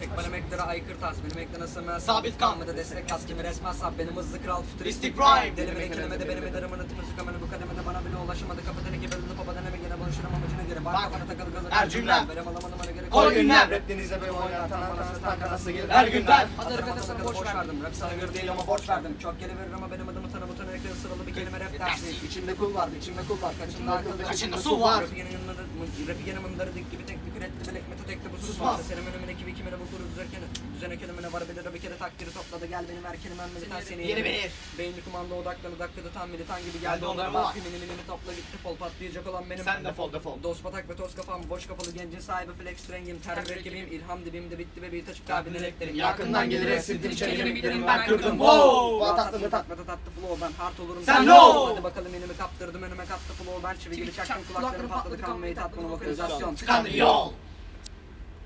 Tek bana meklere aykırı tas Benim eklene sığmayan Sabit kal. kalmadı destek kas Kimi resmen sap Benim hızlı kral Futuristik rhyme Delimede kelimede benim ederim Anıtımı sıkamını bu kademede bana bile ulaşamadı Kapıdan iki bölümde baba deneme gene buluşurum amacına göre Bak kafana takılı gaza Her cümlem. Verem alamadım bana göre Koy günler. Rap denize benim oynatan anasını tanka nasıl gelir Her günden. Hazır kadasına borç verdim Rap sana göre değil ama borç verdim Çok geri verir ama benim adımı tanı butana yakın sıralı bir kelime rap dersi İçimde kul var içimde kul var Kaçımda akıl Kaçında su var. Rapi yanımda dik gibi meta tekte bu Susmaz. Senin önümüne kivi kimine bulgur düzerken Düzene kelimene var bilir bir kere takdiri topladı Gel benim erkenim ben militan seni Yeri verir. Beyni kumanda odaklanı dakikada tam militan gibi Geldi onlara bak. Pimini minini topla gitti fol patlayacak olan benim Sen defol defol. Dost batak ve toz kafam boş kafalı gencin sahibi flex rengim Ter mürekkebim ilham dibimde bitti ve bir açık kalbin eleklerim Yakından gelir esintim çelikimi kemiklerim ben kırdım. Wow. Wow Tatlı ve tatlı tatlı flow ben hard olurum Sen low. Hadi bakalım elimi kaptırdım önüme kattı flow ben çivi gibi çaktım kulaklarım patladı kanmayı tatmalı vokalizasyon Tıkandı yol.